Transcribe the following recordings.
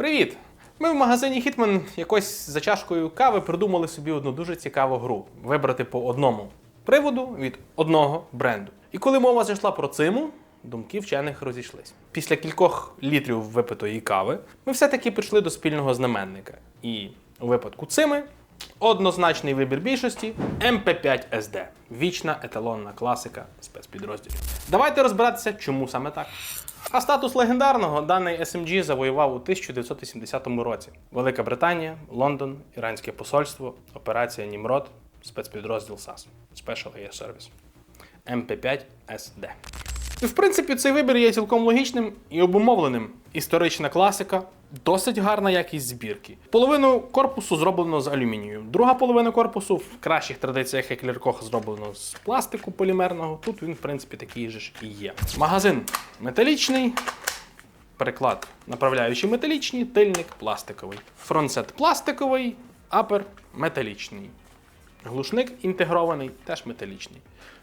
Привіт! Ми в магазині Hitman якось за чашкою кави придумали собі одну дуже цікаву гру вибрати по одному приводу від одного бренду. І коли мова зайшла про циму, думки вчених розійшлись. Після кількох літрів випитої кави ми все-таки прийшли до спільного знаменника. І у випадку цими однозначний вибір більшості MP5 SD. Вічна еталонна класика спецпідрозділів. Давайте розбиратися, чому саме так. А статус легендарного даний SMG завоював у 1980 році. Велика Британія, Лондон, Іранське посольство, операція Німрод, спецпідрозділ САС Special Air Service. MP5 SD. В принципі цей вибір є цілком логічним і обумовленим. Історична класика, досить гарна якість збірки. Половину корпусу зроблено з алюмінію, друга половина корпусу в кращих традиціях як Ліркох зроблено з пластику полімерного. Тут він, в принципі, такий же ж і є. Магазин металічний. Переклад направляючий металічний, тильник пластиковий. Фронтсет пластиковий, апер металічний. Глушник інтегрований, теж металічний.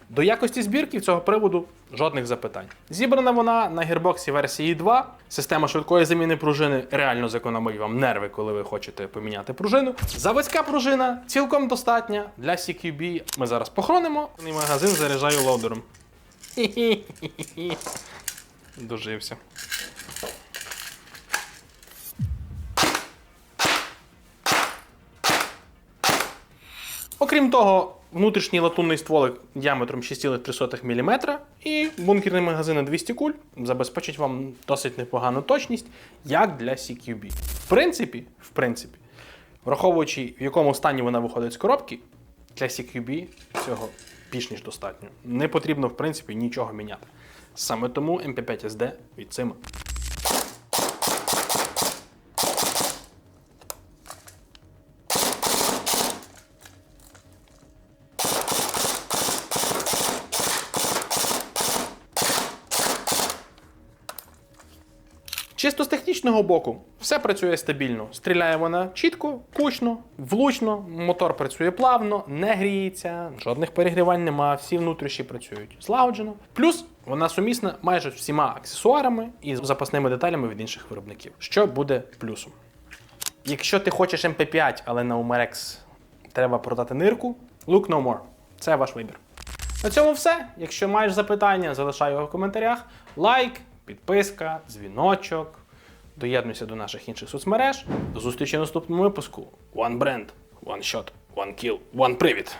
До якості збірки цього приводу жодних запитань. Зібрана вона на гірбоксі версії 2. Система швидкої заміни пружини реально зекономить вам нерви, коли ви хочете поміняти пружину. Заводська пружина цілком достатня для CQB. Ми зараз похоронимо. І магазин заряджаю лоудером. Дожився. Окрім того, внутрішній латунний стволик діаметром 6,3 мм і бункерний магазин на 200 куль забезпечить вам досить непогану точність, як для CQB. В принципі, в принципі, враховуючи, в якому стані вона виходить з коробки, для CQB цього більш ніж достатньо. Не потрібно, в принципі, нічого міняти. Саме тому MP5 SD від Сима. Чисто з технічного боку, все працює стабільно. Стріляє вона чітко, кучно, влучно, мотор працює плавно, не гріється, жодних перегрівань нема, всі внутрішні працюють злагоджено. Плюс вона сумісна майже всіма аксесуарами і запасними деталями від інших виробників, що буде плюсом. Якщо ти хочеш MP5, але на Umarex треба продати нирку, look no more. Це ваш вибір. На цьому все. Якщо маєш запитання, залишай його в коментарях. Лайк, підписка, дзвіночок. Доєднуйся до наших інших соцмереж. До зустрічі в наступному випуску. One brand, one shot, one kill, one привід.